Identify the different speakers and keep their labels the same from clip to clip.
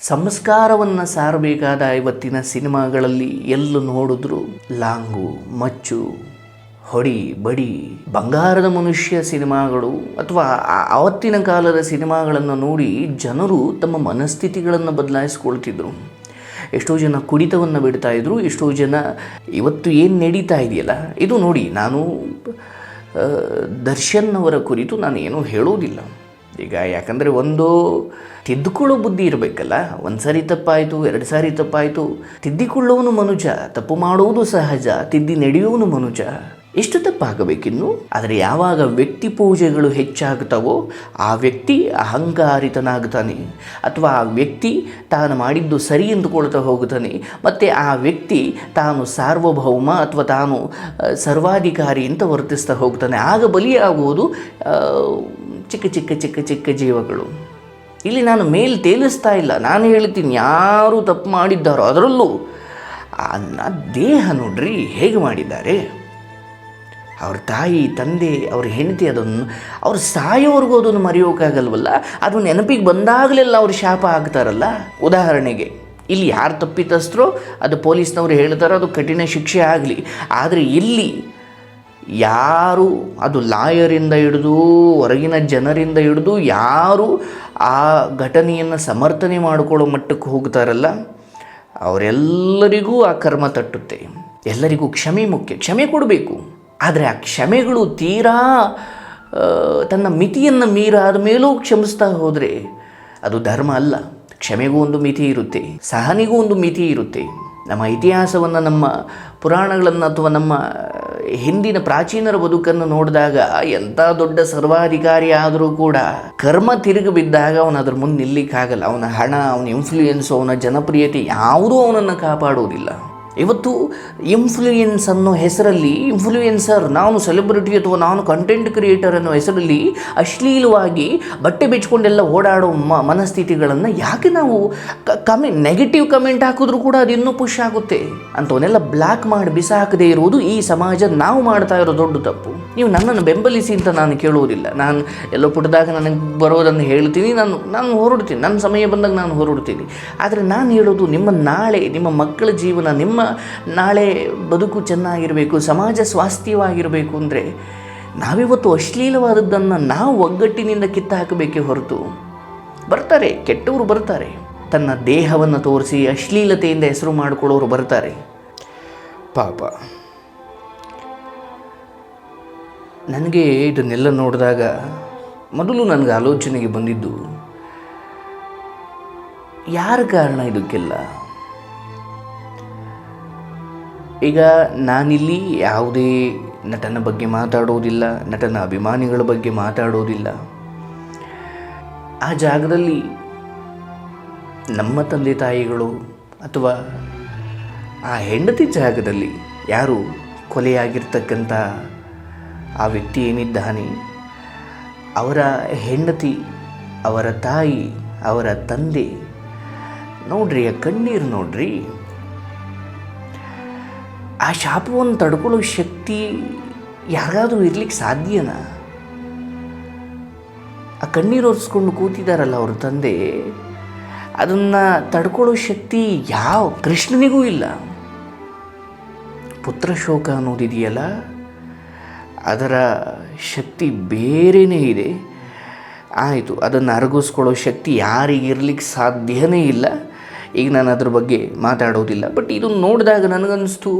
Speaker 1: ಸಂಸ್ಕಾರವನ್ನು ಸಾರಬೇಕಾದ ಇವತ್ತಿನ ಸಿನಿಮಾಗಳಲ್ಲಿ ಎಲ್ಲೂ ನೋಡಿದ್ರು ಲಾಂಗು, ಮಚ್ಚು, ಹೊಡಿ, ಬಡಿ, ಬಂಗಾರದ ಮನುಷ್ಯ ಸಿನಿಮಾಗಳು ಅಥವಾ ಆವತ್ತಿನ ಕಾಲದ ಸಿನಿಮಾಗಳನ್ನು ನೋಡಿ ಜನರು ತಮ್ಮ ಮನಸ್ಥಿತಿಗಳನ್ನು ಬದಲಾಯಿಸ್ಕೊಳ್ತಿದ್ರು. ಎಷ್ಟೋ ಜನ ಕುಡಿತವನ್ನು ಬಿಡ್ತಾ ಇದ್ರು, ಎಷ್ಟೋ ಜನ ಇವತ್ತು ಏನು ನಡೀತಾ ಇದೆಯಲ್ಲ, ಇದು ನೋಡಿ ನಾನು ದರ್ಶನ್ ಅವರ ಕುರಿತು ನಾನು ಏನೂ ಹೇಳೋದಿಲ್ಲ. ಈಗ ಯಾಕಂದರೆ ಒಂದು ತಿದ್ದುಕೊಳ್ಳೋ ಬುದ್ಧಿ ಇರಬೇಕಲ್ಲ, ಒಂದು ಸಾರಿ ತಪ್ಪಾಯಿತು, ಎರಡು ಸಾರಿ ತಪ್ಪಾಯಿತು ತಿದ್ದಿಕೊಳ್ಳೋನು ಮನುಜ, ತಪ್ಪು ಮಾಡುವುದು ಸಹಜ, ತಿದ್ದಿ ನಡೆಯುವನು ಮನುಜ. ಎಷ್ಟು ತಪ್ಪಾಗಬೇಕಿನ್ನು? ಆದರೆ ಯಾವಾಗ ವ್ಯಕ್ತಿ ಪೂಜೆಗಳು ಹೆಚ್ಚಾಗುತ್ತವೋ ಆ ವ್ಯಕ್ತಿ ಅಹಂಕಾರಿತನಾಗುತ್ತಾನೆ ಅಥವಾ ಆ ವ್ಯಕ್ತಿ ತಾನು ಮಾಡಿದ್ದು ಸರಿ ಎಂದುಕೊಳ್ತಾ ಹೋಗುತ್ತಾನೆ ಮತ್ತು ಆ ವ್ಯಕ್ತಿ ತಾನು ಸಾರ್ವಭೌಮ ಅಥವಾ ತಾನು ಸರ್ವಾಧಿಕಾರಿ ಅಂತ ವರ್ತಿಸ್ತಾ ಹೋಗ್ತಾನೆ. ಆಗ ಬಲಿಯಾಗುವುದು ಚಿಕ್ಕ ಚಿಕ್ಕ ಚಿಕ್ಕ ಚಿಕ್ಕ ಜೀವಗಳು. ಇಲ್ಲಿ ನಾನು ಮೇಲ್ ತೇಲಿಸ್ತಾ ಇಲ್ಲ. ನಾನು ಹೇಳ್ತೀನಿ, ಯಾರು ತಪ್ಪು ಮಾಡಿದ್ದಾರೋ ಅದರಲ್ಲೂ. ಅನ್ನ ದೇಹ ನೋಡ್ರಿ ಹೇಗೆ ಮಾಡಿದ್ದಾರೆ. ಅವ್ರ ತಾಯಿ, ತಂದೆ, ಅವ್ರ ಹೆಂಡತಿ ಅದನ್ನು, ಅವ್ರು ಸಾಯೋವರೆಗೂ ಅದನ್ನು ಮರೆಯೋಕ್ಕಾಗಲ್ವಲ್ಲ? ಅದು ನೆನಪಿಗೆ ಬಂದಾಗಲೆಲ್ಲ ಅವ್ರು ಶಾಪ ಆಗ್ತಾರಲ್ಲ? ಉದಾಹರಣೆಗೆ, ಇಲ್ಲಿ ಯಾರು ತಪ್ಪಿತಸ್ಥರೋ, ಅದು ಪೊಲೀಸ್ನವ್ರು ಹೇಳ್ತಾರೋ ಅದು ಕಠಿಣ ಶಿಕ್ಷೆ ಆಗಲಿ. ಆದರೆ ಇಲ್ಲಿ ಯಾರು ಅದು ಲಾಯರಿಂದ ಹಿಡಿದು ಹೊರಗಿನ ಜನರಿಂದ ಹಿಡಿದು ಯಾರು ಆ ಘಟನೆಯನ್ನು ಸಮರ್ಥನೆ ಮಾಡಿಕೊಳ್ಳೋ ಮಟ್ಟಕ್ಕೆ ಹೋಗ್ತಾರಲ್ಲ, ಅವರೆಲ್ಲರಿಗೂ ಆ ಕರ್ಮ ತಟ್ಟುತ್ತೆ. ಎಲ್ಲರಿಗೂ ಕ್ಷಮೆ ಮುಖ್ಯ. ಕ್ಷಮೆ ಕೊಡಬೇಕು. ಆದರೆ ಆ ಕ್ಷಮೆಗಳು ತೀರಾ ತನ್ನ ಮಿತಿಯನ್ನು ಮೀರಾದ ಮೇಲೂ ಕ್ಷಮಿಸ್ತಾ ಹೋದರೆ ಅದು ಧರ್ಮ ಅಲ್ಲ. ಕ್ಷಮೆಗೂ ಒಂದು ಮಿತಿ ಇರುತ್ತೆ. ಸಹನಿಗೂ ಒಂದು ಮಿತಿ ಇರುತ್ತೆ. ನಮ್ಮ ಇತಿಹಾಸವನ್ನು, ನಮ್ಮ ಪುರಾಣಗಳನ್ನು ಅಥವಾ ನಮ್ಮ ಹಿಂದಿನ ಪ್ರಾಚೀನರ ಬದುಕನ್ನು ನೋಡಿದಾಗ ಎಂಥ ದೊಡ್ಡ ಸರ್ವಾಧಿಕಾರಿ ಆದರೂ ಕೂಡ ಕರ್ಮ ತಿರುಗಿ ಬಿದ್ದಾಗ ಅವನು ಅದ್ರ ಮುಂದೆ ನಿಲ್ಲಿಕ್ಕಾಗಲ್ಲ. ಅವನ ಹಣ, ಅವನ ಇನ್ಫ್ಲೂಯೆನ್ಸು ಅವನ ಜನಪ್ರಿಯತೆ ಯಾವುದೂ ಅವನನ್ನು ಕಾಪಾಡುವುದಿಲ್ಲ ಇವತ್ತು ಇನ್ಫ್ಲೂಯೆನ್ಸ್ ಅನ್ನೋ ಹೆಸರಲ್ಲಿ ಇನ್ಫ್ಲೂಯೆನ್ಸರ್ ನಾನು ಸೆಲೆಬ್ರಿಟಿ ಅಥವಾ ನಾನು ಕಂಟೆಂಟ್ ಕ್ರಿಯೇಟರ್ ಅನ್ನೋ ಹೆಸರಲ್ಲಿ ಅಶ್ಲೀಲವಾಗಿ ಬಟ್ಟೆ ಬಿಚ್ಕೊಂಡೆಲ್ಲ ಓಡಾಡೋ ಮ, ಮನಸ್ಥಿತಿಗಳನ್ನು ಯಾಕೆ ನಾವು ಕಮೆಂಟ್ ನೆಗೆಟಿವ್ ಕಮೆಂಟ್ ಹಾಕಿದ್ರೂ ಕೂಡ ಅದು ಇನ್ನೂ ಪುಷ್ ಆಗುತ್ತೆ. ಅಂಥವನ್ನೆಲ್ಲ ಬ್ಲ್ಯಾಕ್ ಮಾಡಿ ಬಿಸಾಕದೇ ಇರುವುದು ಈ ಸಮಾಜ ನಾವು ಮಾಡ್ತಾ ಇರೋ ದೊಡ್ಡ ತಪ್ಪು. ನೀವು ನನ್ನನ್ನು ಬೆಂಬಲಿಸಿ ಅಂತ ನಾನು ಕೇಳುವುದಿಲ್ಲ. ನಾನು ಎಲ್ಲೋ ಪುಟ್ಟದಾಗ ನನಗೆ ಬರೋದನ್ನು ಹೇಳ್ತೀನಿ, ನಾನು ನಾನು ಹೊರಡ್ತೀನಿ. ನನ್ನ ಸಮಯ ಬಂದಾಗ ನಾನು ಹೊರಡ್ತೀನಿ. ಆದರೆ ನಾನು ಹೇಳೋದು ನಿಮ್ಮ ನಾಳೆ, ನಿಮ್ಮ ಮಕ್ಕಳ ಜೀವನ, ನಿಮ್ಮ ನಾಳೆ ಬದುಕು ಚೆನ್ನಾಗಿರಬೇಕು, ಸಮಾಜ ಸ್ವಾಸ್ಥ್ಯವಾಗಿರಬೇಕು ಅಂದರೆ ನಾವಿವತ್ತು ಅಶ್ಲೀಲವಾದದ್ದನ್ನು ನಾವು ಒಗ್ಗಟ್ಟಿನಿಂದ ಕಿತ್ತು ಹಾಕಬೇಕೇ ಹೊರತು ಬರ್ತಾರೆ, ಕೆಟ್ಟವರು ಬರ್ತಾರೆ. ತನ್ನ ದೇಹವನ್ನು ತೋರಿಸಿ ಅಶ್ಲೀಲತೆಯಿಂದ ಹೆಸರು ಮಾಡಿಕೊಳ್ಳೋರು ಬರ್ತಾರೆ. ಪಾಪ. ನನಗೆ ಇದನ್ನೆಲ್ಲ ನೋಡಿದಾಗ ಮೊದಲು ನನಗೆ ಆಲೋಚನೆಗೆ ಬಂದಿದ್ದು, ಯಾರ ಕಾರಣ ಇದಕ್ಕೆಲ್ಲ? ಈಗ ನಾನಿಲ್ಲಿ ಯಾವುದೇ ನಟನ ಬಗ್ಗೆ ಮಾತಾಡೋದಿಲ್ಲ, ನಟನ ಅಭಿಮಾನಿಗಳ ಬಗ್ಗೆ ಮಾತಾಡೋದಿಲ್ಲ. ಆ ಜಾಗದಲ್ಲಿ ನಮ್ಮ ತಂದೆ ತಾಯಿಗಳು ಅಥವಾ ಆ ಹೆಂಡತಿ ಜಾಗದಲ್ಲಿ ಯಾರು ಕೊಲೆಯಾಗಿರ್ತಕ್ಕಂಥ ಆ ವ್ಯಕ್ತಿ ಏನಿದ್ದಾನೆ? ಅವರ ಹೆಂಡತಿ, ಅವರ ತಾಯಿ, ಅವರ ತಂದೆ, ನೋಡ್ರಿ ಆ ಕಣ್ಣೀರು ನೋಡ್ರಿ. ಆ ಶಾಪವನ್ನು ತಡ್ಕೊಳ್ಳೋ ಶಕ್ತಿ ಯಾರಿಗಾದರೂ ಇರ್ಲಿಕ್ಕೆ ಸಾಧ್ಯನಾ? ಆ ಕಣ್ಣೀರು ಒರೆಸ್ಕೊಂಡು ಕೂತಿದ್ದಾರಲ್ಲ ಅವ್ರ ತಂದೆ, ಅದನ್ನು ತಡ್ಕೊಳ್ಳೋ ಶಕ್ತಿ ಯಾವ ಕೃಷ್ಣನಿಗೂ ಇಲ್ಲ. ಪುತ್ರ ಶೋಕ ಅನ್ನೋದಿದೆಯಲ್ಲ, ಅದರ ಶಕ್ತಿ ಬೇರೆಯೇ ಇದೆ. ಆಯಿತು, ಅದನ್ನು ಅರಗಿಸ್ಕೊಳ್ಳೋ ಶಕ್ತಿ ಯಾರಿಗಿರ್ಲಿಕ್ಕೆ ಸಾಧ್ಯನೇ ಇಲ್ಲ. ಈಗ ನಾನು ಅದ್ರ ಬಗ್ಗೆ ಮಾತಾಡೋದಿಲ್ಲ. ಬಟ್ ಇದು ನೋಡಿದಾಗ ನನಗನ್ನಿಸ್ತು,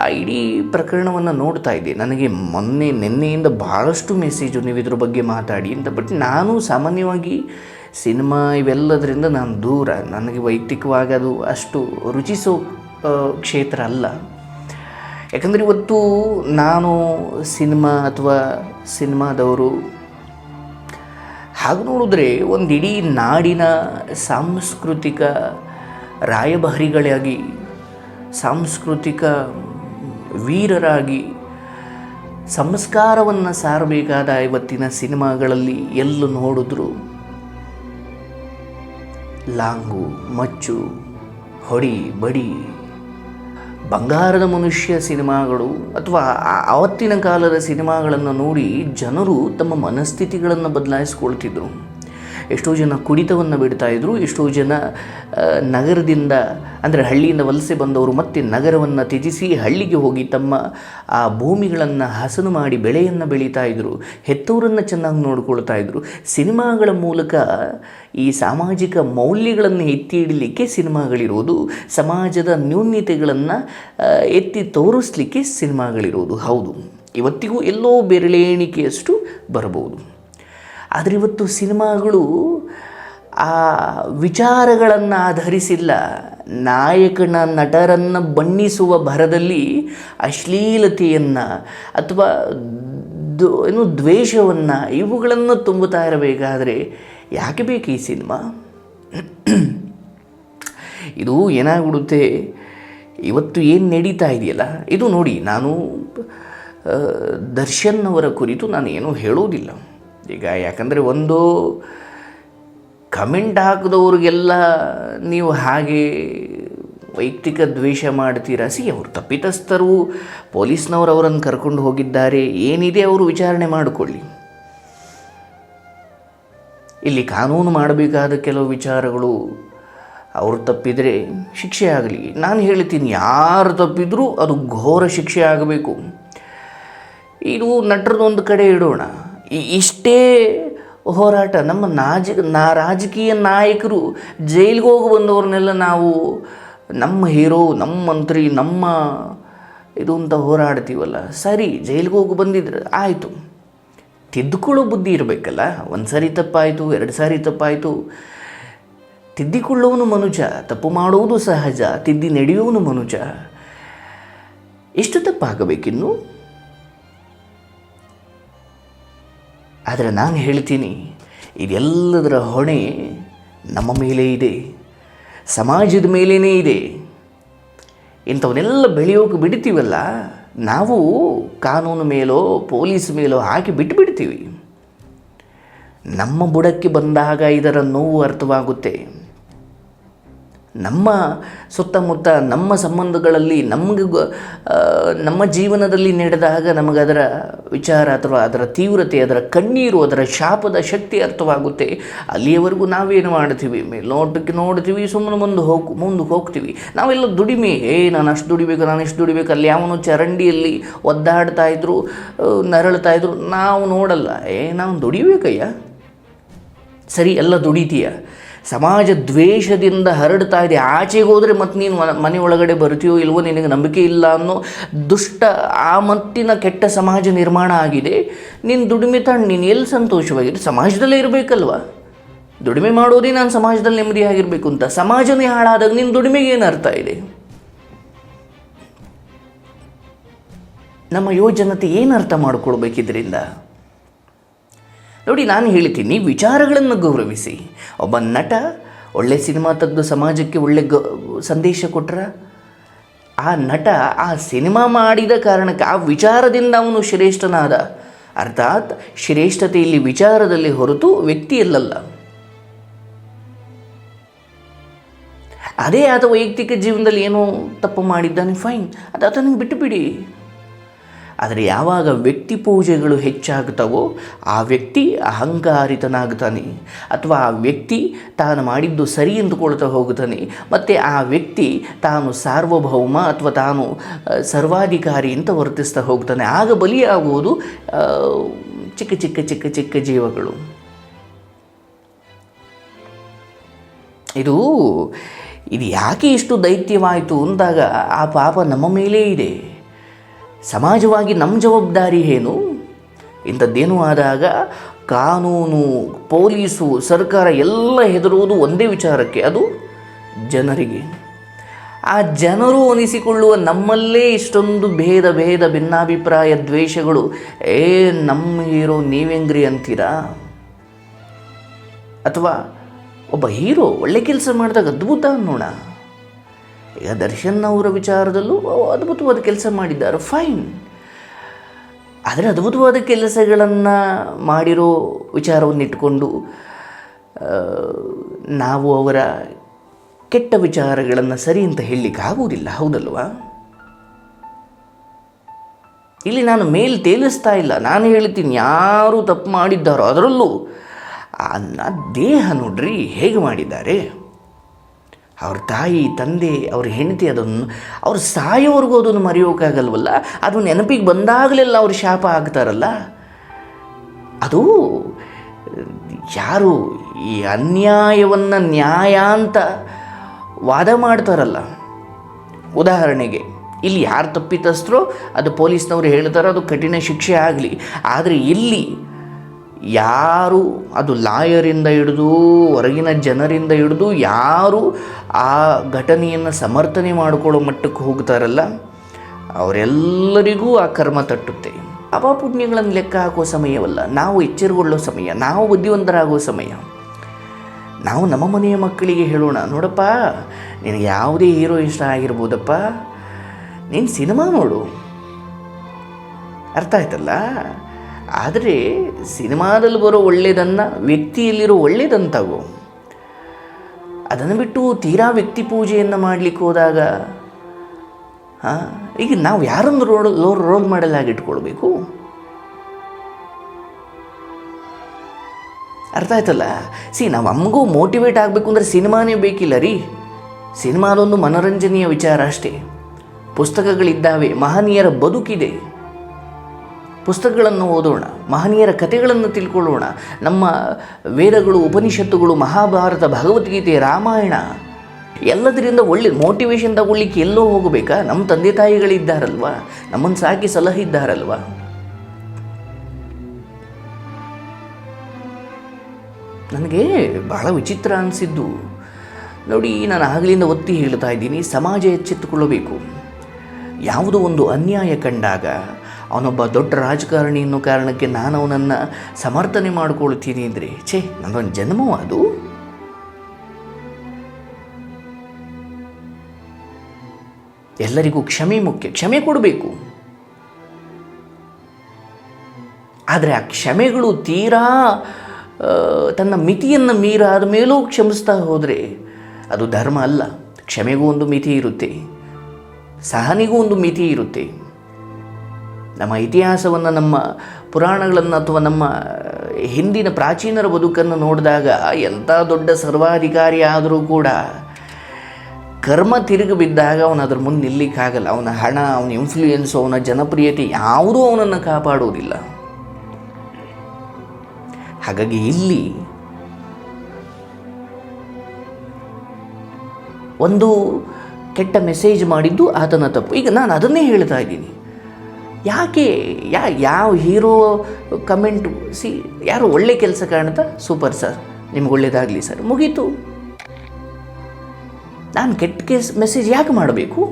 Speaker 1: ಆ ಇಡೀ ಪ್ರಕರಣವನ್ನು ನೋಡ್ತಾ ಇದ್ದೆ. ನನಗೆ ಮೊನ್ನೆ, ನಿನ್ನೆಯಿಂದ ಭಾಳಷ್ಟು ಮೆಸೇಜು ನೀವು ಇದ್ರ ಬಗ್ಗೆ ಮಾತಾಡಿ ಅಂತ. ಬಟ್ ನಾನು ಸಾಮಾನ್ಯವಾಗಿ ಸಿನಿಮಾ ಇವೆಲ್ಲದರಿಂದ ನಾನು ದೂರ. ನನಗೆ ವೈಯಕ್ತಿಕವಾಗಿ ಅದು ಅಷ್ಟು ರುಚಿಸೋ ಕ್ಷೇತ್ರ ಅಲ್ಲ. ಯಾಕಂದರೆ ಇವತ್ತು ನಾನು ಸಿನಿಮಾ ಅಥವಾ ಸಿನಿಮಾದವರು ಹಾಗೆ ನೋಡಿದ್ರೆ ಒಂದು ಇಡೀ ನಾಡಿನ ಸಾಂಸ್ಕೃತಿಕ ರಾಯಭಾರಿಗಳಾಗಿ, ಸಾಂಸ್ಕೃತಿಕ ವೀರರಾಗಿ ಸಂಸ್ಕಾರವನ್ನು ಸಾರಬೇಕಾದ ಇವತ್ತಿನ ಸಿನಿಮಾಗಳಲ್ಲಿ ಎಲ್ಲೂ ನೋಡಿದ್ರು ಲಾಂಗು, ಮಚ್ಚು, ಹೊಡಿ, ಬಡಿ ಬಂಗಾರದ ಮನುಷ್ಯ ಸಿನಿಮಾಗಳು ಅಥವಾ ಆವತ್ತಿನ ಕಾಲದ ಸಿನಿಮಾಗಳನ್ನು ನೋಡಿ ಜನರು ತಮ್ಮ ಮನಸ್ಥಿತಿಗಳನ್ನು ಬದಲಾಯಿಸ್ಕೊಳ್ತಿದ್ರು. ಎಷ್ಟೋ ಜನ ಕುಡಿತವನ್ನು ಬಿಡ್ತಾ ಇದ್ರು, ಎಷ್ಟೋ ಜನ ನಗರದಿಂದ, ಅಂದರೆ ಹಳ್ಳಿಯಿಂದ ವಲಸೆ ಬಂದವರು ಮತ್ತೆ ನಗರವನ್ನು ತ್ಯಜಿಸಿ ಹಳ್ಳಿಗೆ ಹೋಗಿ ತಮ್ಮ, ಆ, ಭೂಮಿಗಳನ್ನು ಹಸನು ಮಾಡಿ ಬೆಳೆಯನ್ನು ಬೆಳೀತಾ ಇದ್ರು, ಹೆತ್ತವರನ್ನು ಚೆನ್ನಾಗಿ ನೋಡ್ಕೊಳ್ತಾ ಇದ್ರು. ಸಿನಿಮಾಗಳ ಮೂಲಕ ಈ ಸಾಮಾಜಿಕ ಮೌಲ್ಯಗಳನ್ನು ಎತ್ತಿ ಹಿಡಲಿಕ್ಕೆ ಸಿನಿಮಾಗಳಿರೋದು, ಸಮಾಜದ ನ್ಯೂನ್ಯತೆಗಳನ್ನು ಎತ್ತಿ ತೋರಿಸ್ಲಿಕ್ಕೆ ಸಿನಿಮಾಗಳಿರೋದು. ಹೌದು. ಇವತ್ತಿಗೂ ಎಲ್ಲೋ ಬೆರಳೆಣಿಕೆಯಷ್ಟು ಬರಬಹುದು. ಆದರೆ ಇವತ್ತು ಸಿನಿಮಾಗಳು ಆ ವಿಚಾರಗಳನ್ನು ಆಧರಿಸಿಲ್ಲ. ನಾಯಕನ, ನಟರನ್ನು ಬಣ್ಣಿಸುವ ಭರದಲ್ಲಿ ಅಶ್ಲೀಲತೆಯನ್ನು ಅಥವಾ ಏನು ದ್ವೇಷವನ್ನು ಇವುಗಳನ್ನು ತುಂಬುತ್ತಾ ಇರಬೇಕಾದರೆ ಯಾಕೆ ಬೇಕು ಈ ಸಿನಿಮಾ? ಇದು ಏನಾಗ್ಬಿಡುತ್ತೆ? ಇವತ್ತು ಏನು ನಡೀತಾ ಇದೆಯಲ್ಲ? ಇದು ನೋಡಿ, ನಾನು ದರ್ಶನ್ ಅವರ ಕುರಿತು ನಾನು ಏನೂ ಹೇಳೋದಿಲ್ಲ. ಈಗ ಯಾಕಂದರೆ ಒಂದು ಕಮೆಂಟ್ ಹಾಕಿದವ್ರಿಗೆಲ್ಲ ನೀವು ಹಾಗೆ ವೈಯಕ್ತಿಕ ದ್ವೇಷ ಮಾಡ್ತೀರಾ? ಸಿ, ಅವರು ತಪ್ಪಿತಸ್ಥರು ಪೊಲೀಸ್ನವರು ಅವರನ್ನು ಕರ್ಕೊಂಡು ಹೋಗಿದ್ದಾರೆ. ಏನಿದೆ ಅವರು ವಿಚಾರಣೆ ಮಾಡಿಕೊಳ್ಳಿ. ಇಲ್ಲಿ ಕಾನೂನು ಮಾಡಬೇಕಾದ ಕೆಲವು ವಿಚಾರಗಳು ಅವರು ತಪ್ಪಿದರೆ ಶಿಕ್ಷೆ ಆಗಲಿ. ನಾನು ಹೇಳ್ತೀನಿ, ಯಾರು ತಪ್ಪಿದರೂ ಅದು ಘೋರ ಶಿಕ್ಷೆ ಆಗಬೇಕು. ಇದು ನಟರದೊಂದು ಕಡೆ ಇಡೋಣ. ಇಷ್ಟೇ ಹೋರಾಟ. ನಮ್ಮ ನಾಜ, ನಾ, ರಾಜಕೀಯ ನಾಯಕರು ಜೈಲಿಗೆ ಹೋಗಿ ಬಂದವ್ರನ್ನೆಲ್ಲ ನಾವು ನಮ್ಮ ಹೀರೋ, ನಮ್ಮ ಮಂತ್ರಿ, ನಮ್ಮ ಇದು ಅಂತ ಹೋರಾಡ್ತೀವಲ್ಲ. ಸರಿ, ಜೈಲಿಗೆ ಹೋಗಿ ಬಂದಿದ್ರೆ, ಆಯಿತು. ತಿದ್ದುಕೊಳ್ಳೋ ಬುದ್ಧಿ ಇರಬೇಕಲ್ಲ. ಒಂದು ಸಾರಿ ತಪ್ಪಾಯಿತು, ಎರಡು ಸಾರಿ ತಪ್ಪಾಯಿತು. ತಿದ್ದಿಕೊಳ್ಳೋನು ಮನುಜ, ತಪ್ಪು ಮಾಡುವುದು ಸಹಜ, ತಿದ್ದಿ ನಡೆಯುವನು ಮನುಜ. ಎಷ್ಟು ತಪ್ಪಾಗಬೇಕಿನ್ನು? ಆದರೆ ನಾನು ಹೇಳ್ತೀನಿ, ಇದೆಲ್ಲದರ ಹೊಣೆ ನಮ್ಮ ಮೇಲೆ ಇದೆ, ಸಮಾಜದ ಮೇಲೇ ಇದೆ. ಇಂಥವನ್ನೆಲ್ಲ ಬೆಳೆಯೋಕೆ ಬಿಡ್ತೀವಲ್ಲ, ನಾವು ಕಾನೂನು ಮೇಲೋ, ಪೊಲೀಸ್ ಮೇಲೋ ಹಾಕಿ ಬಿಟ್ಟು ಬಿಡ್ತೀವಿ ನಮ್ಮ ಬುಡಕ್ಕೆ ಬಂದಾಗ ಇದರ ನೋವು ಅರ್ಥವಾಗುತ್ತೆ. ನಮ್ಮ ಸುತ್ತಮುತ್ತ ನಮ್ಮ ಸಂಬಂಧಗಳಲ್ಲಿ ನಮಗೆ ನಮ್ಮ ಜೀವನದಲ್ಲಿ ನಡೆದಾಗ ನಮಗದರ ವಿಚಾರ ಅಥವಾ ಅದರ ತೀವ್ರತೆ, ಅದರ ಕಣ್ಣೀರು, ಅದರ ಶಾಪದ ಶಕ್ತಿ ಅರ್ಥವಾಗುತ್ತೆ. ಅಲ್ಲಿಯವರೆಗೂ ನಾವೇನು ಮಾಡ್ತೀವಿ? ಮೇಲ್ನೋಟಕ್ಕೆ ನೋಡ್ತೀವಿ, ಸುಮ್ಮನೆ ಮುಂದೆ ಹೋಗಿ ಮುಂದೆ ಹೋಗ್ತೀವಿ. ನಾವೆಲ್ಲ ದುಡಿಮೆ. ಏ, ನಾನು ಅಷ್ಟು ದುಡಿಬೇಕು, ನಾನು ಇಷ್ಟು ದುಡಿಬೇಕು. ಅಲ್ಲಿ ಯಾವನು ಚರಂಡಿಯಲ್ಲಿ ಒದ್ದಾಡ್ತಾ ಇದ್ರು ನರಳ್ತಾ ಇದ್ರು. ನಾವು ನೋಡಲ್ಲ. ಏ, ನಾವು ದುಡಿಬೇಕಯ್ಯ? ಸರಿ, ಎಲ್ಲ ದುಡಿತೀಯ. ಸಮಾಜ ದ್ವೇಷದಿಂದ ಹರಡ್ತಾ ಇದೆ. ಆಚೆಗೆ ಹೋದರೆ ಮತ್ತು ನೀನು ಮನೆ- ಒಳಗಡೆ ಬರ್ತೀಯೋ ಇಲ್ವೋ ನಿನಗೆ ನಂಬಿಕೆ ಇಲ್ಲ ಅನ್ನೋ ದುಷ್ಟ, ಆ ಮತ್ತಿನ ಕೆಟ್ಟ ಸಮಾಜ ನಿರ್ಮಾಣ ಆಗಿದೆ. ನೀನು ದುಡಿಮೆ ತಣ್ಣ ನೀನು ಎಲ್ಲಿ ಸಂತೋಷವಾಗಿದೆ ಸಮಾಜದಲ್ಲೇ ಇರಬೇಕಲ್ವ? ದುಡಿಮೆ ಮಾಡೋದೇ ನಾನು ಸಮಾಜದಲ್ಲಿ ನೆಮ್ಮದಿಯಾಗಿರಬೇಕು ಅಂತ. ಸಮಾಜನೇ ಹಾಳಾದಾಗ ನಿನ್ನ ದುಡಿಮೆಗೆ ಏನು ಅರ್ಥ ಇದೆ? ನಮ್ಮ ಯುವಜನತೆ ಏನು ಅರ್ಥ ಮಾಡ್ಕೊಳ್ಬೇಕಿದ್ರಿಂದ? ನೋಡಿ, ನಾನು ಹೇಳ್ತೀನಿ ವಿಚಾರಗಳನ್ನು ಗೌರವಿಸಿ. ಒಬ್ಬ ನಟ ಒಳ್ಳೆ ಸಿನಿಮಾ ತೆಗೆದು ಸಮಾಜಕ್ಕೆ ಒಳ್ಳೆ ಗ, ಸಂದೇಶ ಕೊಟ್ರ? ಆ ನಟ ಆ ಸಿನಿಮಾ ಮಾಡಿದ ಕಾರಣಕ್ಕೆ, ಆ ವಿಚಾರದಿಂದ ಅವನು ಶ್ರೇಷ್ಠನಾದ. ಅರ್ಥಾತ್ ಶ್ರೇಷ್ಠತೆ ಇಲ್ಲಿ ವಿಚಾರದಲ್ಲಿ ಹೊರತು ವ್ಯಕ್ತಿಯಲ್ಲಲ್ಲ. ಅದೇ ಆತ ವೈಯಕ್ತಿಕ ಜೀವನದಲ್ಲಿ ಏನೋ ತಪ್ಪು ಮಾಡಿದ್ದಾನೆ, ಫೈನ್. ಅದು ಆತನಿಗೆ ಬಿಟ್ಟು ಬಿಡಿ. ಆದರೆ ಯಾವಾಗ ವ್ಯಕ್ತಿ ಪೂಜೆಗಳು ಹೆಚ್ಚಾಗ್ತವೋ ಆ ವ್ಯಕ್ತಿ ಅಹಂಕಾರಿತನಾಗ್ತಾನೆ. ಅಥವಾ ಆ ವ್ಯಕ್ತಿ ತಾನು ಮಾಡಿದ್ದು ಸರಿ ಎಂದುಕೊಳ್ತಾ ಹೋಗುತ್ತಾನೆ ಮತ್ತು ಆ ವ್ಯಕ್ತಿ ತಾನು ಸಾರ್ವಭೌಮ ಅಥವಾ ತಾನು ಸರ್ವಾಧಿಕಾರಿ ಅಂತ ವರ್ತಿಸ್ತಾ ಹೋಗ್ತಾನೆ. ಆಗ ಬಲಿಯಾಗುವುದು ಚಿಕ್ಕ ಚಿಕ್ಕ ಚಿಕ್ಕ ಚಿಕ್ಕ ಜೀವಗಳು. ಇದು ಇದು ಯಾಕೆ ಇಷ್ಟು ದೈತ್ಯವಾಯಿತು ಅಂದಾಗ ಆ ಪಾಪ ನಮ್ಮ ಮೇಲೇ ಇದೆ. ಸಮಾಜವಾಗಿ ನಮ್ಮ ಜವಾಬ್ದಾರಿ ಏನು? ಇಂಥದ್ದೇನು ಆದಾಗ ಕಾನೂನು, ಪೊಲೀಸು, ಸರ್ಕಾರ ಎಲ್ಲ ಹೆದರುವುದು ಒಂದೇ ವಿಚಾರಕ್ಕೆ, ಅದು ಜನರಿಗೆ. ಆ ಜನರು ಅನಿಸಿಕೊಳ್ಳುವ ನಮ್ಮಲ್ಲೇ ಇಷ್ಟೊಂದು ಭೇದ ಭೇದ, ಭಿನ್ನಾಭಿಪ್ರಾಯ, ದ್ವೇಷಗಳು, ಏ ನಮ್ಮ ಹೀರೋ ನೀವೆಂಗ್ರಿ ಅಂತೀರಾ? ಅಥವಾ ಒಬ್ಬ ಹೀರೋ ಒಳ್ಳೆ ಕೆಲಸ ಮಾಡಿದಾಗ ಅದ್ಭುತ ಅನ್ನೋಣ. ಈಗ ದರ್ಶನ್ ಅವರ ವಿಚಾರದಲ್ಲೂ ಅದ್ಭುತವಾದ ಕೆಲಸ ಮಾಡಿದ್ದಾರೆ ಫೈನ್ ಆದರೆ ಅದ್ಭುತವಾದ ಕೆಲಸಗಳನ್ನು ಮಾಡಿರೋ ವಿಚಾರವನ್ನು ಇಟ್ಕೊಂಡು ನಾವು ಅವರ ಕೆಟ್ಟ ವಿಚಾರಗಳನ್ನು ಸರಿ ಅಂತ ಹೇಳಲಿಕ್ಕೆ ಆಗುವುದಿಲ್ಲ, ಹೌದಲ್ವಾ? ಇಲ್ಲಿ ನಾನು ಮೇಲ್ ತೇಲಿಸ್ತಾ ಇಲ್ಲ, ನಾನು ಹೇಳ್ತೀನಿ ಯಾರು ತಪ್ಪು ಮಾಡಿದ್ದಾರೋ ಅದರಲ್ಲೂ. ಆ ದೇಹ ನೋಡ್ರಿ, ಹೇಗೆ ಮಾಡಿದ್ದಾರೆ? ಅವ್ರ ತಾಯಿ, ತಂದೆ, ಅವ್ರ ಹೆಂಡತಿ ಅದನ್ನು ಅವ್ರು ಸಾಯೋವರೆಗೂ ಅದನ್ನು ಮರೆಯೋಕ್ಕಾಗಲ್ವಲ್ಲ? ಅದು ನೆನಪಿಗೆ ಬಂದಾಗಲೆಲ್ಲ ಅವ್ರು ಶಾಪ ಆಗ್ತಾರಲ್ಲ? ಅದು, ಯಾರು ಈ ಅನ್ಯಾಯವನ್ನು ನ್ಯಾಯ ಅಂತ ವಾದ ಮಾಡ್ತಾರಲ್ಲ? ಉದಾಹರಣೆಗೆ, ಇಲ್ಲಿ ಯಾರು ತಪ್ಪಿತಸ್ಥರೋ ಅದು ಪೊಲೀಸ್ನವರು ಹೇಳ್ತಾರೋ ಅದು ಕಠಿಣ ಶಿಕ್ಷೆ ಆಗಲಿ. ಆದರೆ ಇಲ್ಲಿ ಯಾರು ಅದು ಲಾಯರಿಂದ ಹಿಡಿದು, ಹೊರಗಿನ ಜನರಿಂದ ಹಿಡಿದು ಯಾರು ಆ ಘಟನೆಯನ್ನು ಸಮರ್ಥನೆ ಮಾಡಿಕೊಳ್ಳೋ ಮಟ್ಟಕ್ಕೆ ಹೋಗ್ತಾರಲ್ಲ, ಅವರೆಲ್ಲರಿಗೂ ಆ ಕರ್ಮ ತಟ್ಟುತ್ತೆ. ಅಪಪುಣ್ಯಗಳನ್ನು ಲೆಕ್ಕ ಹಾಕೋ ಸಮಯವಲ್ಲ, ನಾವು ಎಚ್ಚರಗೊಳ್ಳೋ ಸಮಯ, ನಾವು ಬುದ್ಧಿವಂತರಾಗೋ ಸಮಯ. ನಾವು ನಮ್ಮ ಮನೆಯ ಮಕ್ಕಳಿಗೆ ಹೇಳೋಣ, ನೋಡಪ್ಪ, ನಿನಗೆ ಯಾವುದೇ ಹೀರೋ ಇಷ್ಟ ಆಗಿರ್ಬೋದಪ್ಪ, ನೀನು ಸಿನಿಮಾ ನೋಡು. ಅರ್ಥ ಆಯ್ತಲ್ಲ? ಆದರೆ ಸಿನಿಮಾದಲ್ಲಿ ಬರೋ ಒಳ್ಳೆಯದನ್ನು ವ್ಯಕ್ತಿಯಲ್ಲಿರೋ ಒಳ್ಳೆಯದಂತಾಗೋ ಅದನ್ನು ಬಿಟ್ಟು ತೀರಾ ವ್ಯಕ್ತಿ ಪೂಜೆಯನ್ನು ಮಾಡಲಿಕ್ಕೆ ಹೋದಾಗ ಈಗ ನಾವು ಯಾರನ್ನು ರೋಲ್ ರೋಲ್ ರೋಲ್ ಮಾಡೆಲ್ ಆಗಿ ಇಟ್ಕೊಳ್ಬೇಕು? ಅರ್ಥ ಆಯ್ತಲ್ಲ? ಸಿ, ನಾವು ನಮಗೂ ಮೋಟಿವೇಟ್ ಆಗಬೇಕು ಅಂದರೆ ಸಿನಿಮಾನೇ ಬೇಕಿಲ್ಲ ರೀ. ಸಿನಿಮಾದೊಂದು ಮನೋರಂಜನೆಯ ವಿಚಾರ ಅಷ್ಟೇ. ಪುಸ್ತಕಗಳಿದ್ದಾವೆ, ಮಹನೀಯರ ಬದುಕಿದೆ. ಪುಸ್ತಕಗಳನ್ನು ಓದೋಣ, ಮಹನೀಯರ ಕಥೆಗಳನ್ನು ತಿಳ್ಕೊಳ್ಳೋಣ, ನಮ್ಮ ವೇದಗಳು, ಉಪನಿಷತ್ತುಗಳು, ಮಹಾಭಾರತ, ಭಗವದ್ಗೀತೆ, ರಾಮಾಯಣ, ಎಲ್ಲದರಿಂದ ಒಳ್ಳೆ ಮೋಟಿವೇಶನ್ ತಗೊಳ್ಳಿಕ್ಕೆ ಎಲ್ಲೋ ಹೋಗಬೇಕಾ? ನಮ್ಮ ತಂದೆ ತಾಯಿಗಳಿದ್ದಾರಲ್ವ? ನಮ್ಮನ್ನು ಸಾಕಿ ಸಲಹೆ ಇದ್ದಾರಲ್ವ ನನಗೆ ಬಹಳ ವಿಚಿತ್ರ ಅನಿಸಿದ್ದು. ನೋಡಿ, ನಾನು ಆಗಲಿಂದ ಒತ್ತಿ ಹೇಳ್ತಾ ಇದ್ದೀನಿ, ಸಮಾಜ ಎಚ್ಚೆತ್ತುಕೊಳ್ಳಬೇಕು. ಯಾವುದೋ ಒಂದು ಅನ್ಯಾಯ ಕಂಡಾಗ ಅವನೊಬ್ಬ ದೊಡ್ಡ ರಾಜಕಾರಣಿ ಅನ್ನೋ ಕಾರಣಕ್ಕೆ ನಾನು ಅವನನ್ನು ಸಮರ್ಥನೆ ಮಾಡ್ಕೊಳ್ತೀನಿ ಅಂದರೆ, ಛೇ ನನ್ನೊಂದು ಜನ್ಮವೂ ಅದು? ಎಲ್ಲರಿಗೂ ಕ್ಷಮೆ ಮುಖ್ಯ, ಕ್ಷಮೆ ಕೊಡಬೇಕು. ಆದರೆ ಆ ಕ್ಷಮೆಗಳು ತೀರಾ ತನ್ನ ಮಿತಿಯನ್ನು ಮೀರಾದ ಮೇಲೂ ಕ್ಷಮಿಸ್ತಾ ಹೋದರೆ ಅದು ಧರ್ಮ ಅಲ್ಲ. ಕ್ಷಮೆಗೂ ಒಂದು ಮಿತಿ ಇರುತ್ತೆ. ಸಹನಿಗೂ ಒಂದು ಮಿತಿ ಇರುತ್ತೆ. ನಮ್ಮ ಇತಿಹಾಸವನ್ನು, ನಮ್ಮ ಪುರಾಣಗಳನ್ನು ಅಥವಾ ನಮ್ಮ ಹಿಂದಿನ ಪ್ರಾಚೀನರ ಬದುಕನ್ನು ನೋಡಿದಾಗ ಎಂಥ ದೊಡ್ಡ ಸರ್ವಾಧಿಕಾರಿ ಆದರೂ ಕೂಡ ಕರ್ಮ ತಿರುಗಿ ಬಿದ್ದಾಗ ಅವನು ಅದ್ರ ಮುಂದೆ ನಿಲ್ಲಿಕ್ಕಾಗಲ್ಲ. ಅವನ ಹಣ, ಅವನ ಇನ್ಫ್ಲೂಯೆನ್ಸು ಅವನ ಜನಪ್ರಿಯತೆ ಯಾವುದೂ ಅವನನ್ನು ಕಾಪಾಡುವುದಿಲ್ಲ ಹಾಗಾಗಿ ಇಲ್ಲಿ ಒಂದು ಕೆಟ್ಟ ಮೆಸೇಜ್ ಮಾಡಿದ್ದು ಆತನ ತಪ್ಪು. ಈಗ ನಾನು ಅದನ್ನೇ ಹೇಳ್ತಾ ಇದ್ದೀನಿ. ಯಾಕೆ, ಯಾ, ಯಾವ ಹೀರೋ ಕಮೆಂಟ್, ಸಿ, ಯಾರು ಒಳ್ಳೆ ಕೆಲಸ ಕಾಣುತ್ತಾ? Super sir. ನಿಮ್ಗೆ ಒಳ್ಳೇದಾಗಲಿ ಸರ್. ಮುಗೀತು. ನಾನು ಕೆಟ್ಟ ಕೇಸ್, ಮೆಸೇಜ್ ಯಾಕೆ ಮಾಡಬೇಕು?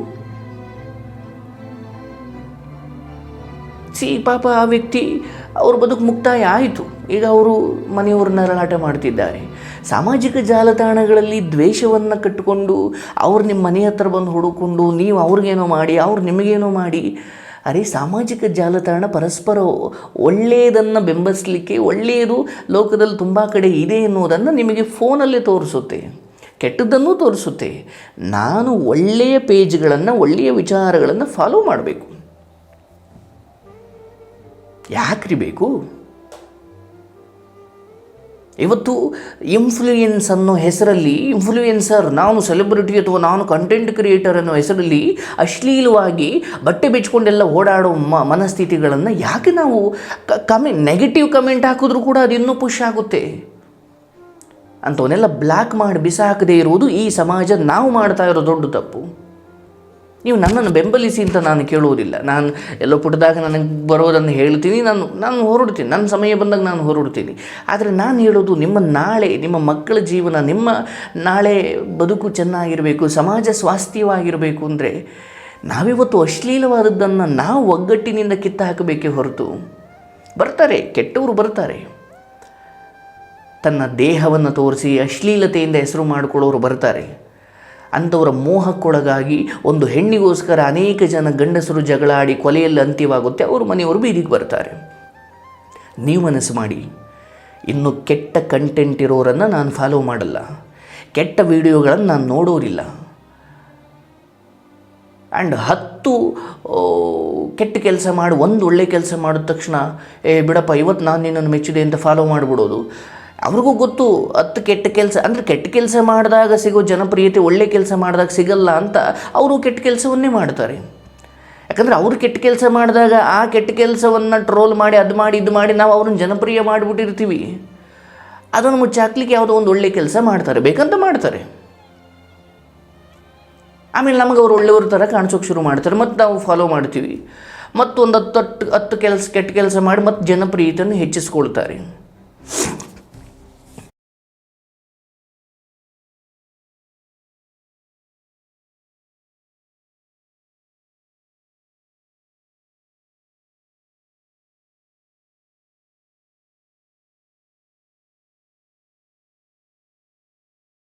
Speaker 1: ಸಿ, ಪಾಪ ಆ ವ್ಯಕ್ತಿ, ಅವ್ರ ಬದುಕು ಮುಕ್ತಾಯ ಆಯಿತು. ಈಗ ಅವರು ಮನೆಯವ್ರನ್ನ ನರಳಾಟ ಮಾಡ್ತಿದ್ದಾರೆ. ಸಾಮಾಜಿಕ ಜಾಲತಾಣಗಳಲ್ಲಿ ದ್ವೇಷವನ್ನು ಕಟ್ಟಿಕೊಂಡು ಅವ್ರು ನಿಮ್ಮ ಮನೆ ಹತ್ರ ಬಂದು ಹುಡುಕೊಂಡು ನೀವು ಅವ್ರಿಗೇನೋ ಮಾಡಿ, ಅವ್ರು ನಿಮಗೇನೋ ಮಾಡಿ ಅರೆ ಸಾಮಾಜಿಕ ಜಾಲತಾಣ ಪರಸ್ಪರ ಒಳ್ಳೆಯದನ್ನು ಬೆಂಬಲಿಸಲಿಕ್ಕೆ ಒಳ್ಳೆಯದು ಲೋಕದಲ್ಲಿ ತುಂಬ ಕಡೆ ಇದೆ ಎನ್ನುವುದನ್ನು ನಿಮಗೆ ಫೋನಲ್ಲೇ ತೋರಿಸುತ್ತೆ, ಕೆಟ್ಟದ್ದನ್ನು ತೋರಿಸುತ್ತೆ. ನಾನು ಒಳ್ಳೆಯ ಪೇಜ್ಗಳನ್ನು, ಒಳ್ಳೆಯ ವಿಚಾರಗಳನ್ನು ಫಾಲೋ ಮಾಡಬೇಕು. ಯಾಕ್ರಿ ಬೇಕು? ಇವತ್ತು ಇನ್ಫ್ಲೂಯೆನ್ಸ್ ಅನ್ನೋ ಹೆಸರಲ್ಲಿ ಇನ್ಫ್ಲೂಯೆನ್ಸರ್ ನಾನು ಸೆಲೆಬ್ರಿಟಿ ಅಥವಾ ನಾನು ಕಂಟೆಂಟ್ ಕ್ರಿಯೇಟರ್ ಅನ್ನೋ ಹೆಸರಲ್ಲಿ ಅಶ್ಲೀಲವಾಗಿ ಬಟ್ಟೆ ಬೆಚ್ಕೊಂಡೆಲ್ಲ ಓಡಾಡೋ ಮ, ಮನಸ್ಥಿತಿಗಳನ್ನು ಯಾಕೆ ನಾವು ಕಮೆಂಟ್ ನೆಗೆಟಿವ್ ಕಮೆಂಟ್ ಹಾಕಿದ್ರೂ ಕೂಡ ಅದು ಇನ್ನೂ ಪುಷ್ ಆಗುತ್ತೆ. ಅಂಥವನ್ನೆಲ್ಲ ಬ್ಲ್ಯಾಕ್ ಮಾಡಿ ಬಿಸಾಕದೇ ಇರುವುದು ಈ ಸಮಾಜ ನಾವು ಮಾಡ್ತಾ ಇರೋ ದೊಡ್ಡ ತಪ್ಪು. ನೀವು ನನ್ನನ್ನು ಬೆಂಬಲಿಸಿ ಅಂತ ನಾನು ಕೇಳುವುದಿಲ್ಲ. ನಾನು ಎಲ್ಲೋ ಪುಟ್ಟದಾಗ ನನಗೆ ಬರೋದನ್ನು ಹೇಳ್ತೀನಿ ನಾನು ನಾನು ಹೊರಡ್ತೀನಿ ನನ್ನ ಸಮಯ ಬಂದಾಗ ನಾನು ಹೊರಡ್ತೀನಿ ಆದರೆ ನಾನು ಹೇಳೋದು ನಿಮ್ಮ ನಾಳೆ, ನಿಮ್ಮ ಮಕ್ಕಳ ಜೀವನ, ನಿಮ್ಮ ನಾಳೆ ಬದುಕು ಚೆನ್ನಾಗಿರಬೇಕು, ಸಮಾಜ ಸ್ವಾಸ್ಥ್ಯವಾಗಿರಬೇಕು ಅಂದರೆ ನಾವಿವತ್ತು ಅಶ್ಲೀಲವಾದದ್ದನ್ನು ನಾವು ಒಗ್ಗಟ್ಟಿನಿಂದ ಕಿತ್ತು ಹಾಕಬೇಕೇ ಹೊರತು ಬರ್ತಾರೆ, ಕೆಟ್ಟವರು ಬರ್ತಾರೆ. ತನ್ನ ದೇಹವನ್ನು ತೋರಿಸಿ ಅಶ್ಲೀಲತೆಯಿಂದ ಹೆಸರು ಮಾಡಿಕೊಳ್ಳೋರು ಬರ್ತಾರೆ. ಅಂಥವರ ಮೋಹಕ್ಕೊಳಗಾಗಿ ಒಂದು ಹೆಣ್ಣಿಗೋಸ್ಕರ ಅನೇಕ ಜನ ಗಂಡಸರು ಜಗಳಾಡಿ ಕೊಲೆಯಲ್ಲಿ ಅಂತ್ಯವಾಗುತ್ತೆ. ಅವರು ಮನೆಯವರು ಬೀದಿಗೆ ಬರ್ತಾರೆ. ನೀವು ಮನಸ್ಸು ಮಾಡಿ. ಇನ್ನು ಕೆಟ್ಟ ಕಂಟೆಂಟ್ ಇರೋರನ್ನು ನಾನು ಫಾಲೋ ಮಾಡಲ್ಲ. ಕೆಟ್ಟ ವಿಡಿಯೋಗಳನ್ನು ನಾನು ನೋಡೋರಿಲ್ಲ. ಆ್ಯಂಡ್ ಹತ್ತು ಕೆಟ್ಟ ಕೆಲಸ ಮಾಡಿ, ಒಂದು ಒಳ್ಳೆ ಕೆಲಸ ಮಾಡಿದ ತಕ್ಷಣ, ಏ, ಬಿಡಪ್ಪ ಇವತ್ತು ನಾನು ನಿನ್ನನ್ನು ಮೆಚ್ಚಿದೆ ಅಂತ ಫಾಲೋ ಮಾಡಿಬಿಡೋದು. ಅವ್ರಿಗೂ ಗೊತ್ತು ಹತ್ತು ಕೆಟ್ಟ ಕೆಲಸ, ಅಂದರೆ ಕೆಟ್ಟ ಕೆಲಸ ಮಾಡಿದಾಗ ಸಿಗೋ ಜನಪ್ರಿಯತೆ ಒಳ್ಳೆ ಕೆಲಸ ಮಾಡಿದಾಗ ಸಿಗಲ್ಲ ಅಂತ ಅವರು ಕೆಟ್ಟ ಕೆಲಸವನ್ನೇ ಮಾಡ್ತಾರೆ. ಯಾಕಂದರೆ ಅವರು ಕೆಟ್ಟ ಕೆಲಸ ಮಾಡಿದಾಗ ಆ ಕೆಟ್ಟ ಕೆಲಸವನ್ನು ಟ್ರೋಲ್ ಮಾಡಿ, ಅದು ಮಾಡಿ, ಇದು ಮಾಡಿ ನಾವು ಅವ್ರನ್ನ ಜನಪ್ರಿಯ ಮಾಡಿಬಿಟ್ಟಿರ್ತೀವಿ. ಅದನ್ನು ಮುಚ್ಚಾಕ್ಲಿಕ್ಕೆ ಯಾವುದೋ ಒಂದು ಒಳ್ಳೆ ಕೆಲಸ ಮಾಡ್ತಾರೆ, ಬೇಕಂತ ಮಾಡ್ತಾರೆ. ಆಮೇಲೆ ನಮಗೆ ಅವ್ರು ಒಳ್ಳೆಯವ್ರ ಥರ ಕಾಣಿಸೋಕೆ ಶುರು ಮಾಡ್ತಾರೆ ಮತ್ತು ನಾವು ಫಾಲೋ ಮಾಡ್ತೀವಿ. ಮತ್ತೊಂದು ಹತ್ತು ಹತ್ತು ಹತ್ತು ಕೆಲಸ, ಕೆಟ್ಟ ಕೆಲಸ ಮಾಡಿ ಮತ್ತು ಜನಪ್ರಿಯತೆಯನ್ನು ಹೆಚ್ಚಿಸ್ಕೊಳ್ತಾರೆ.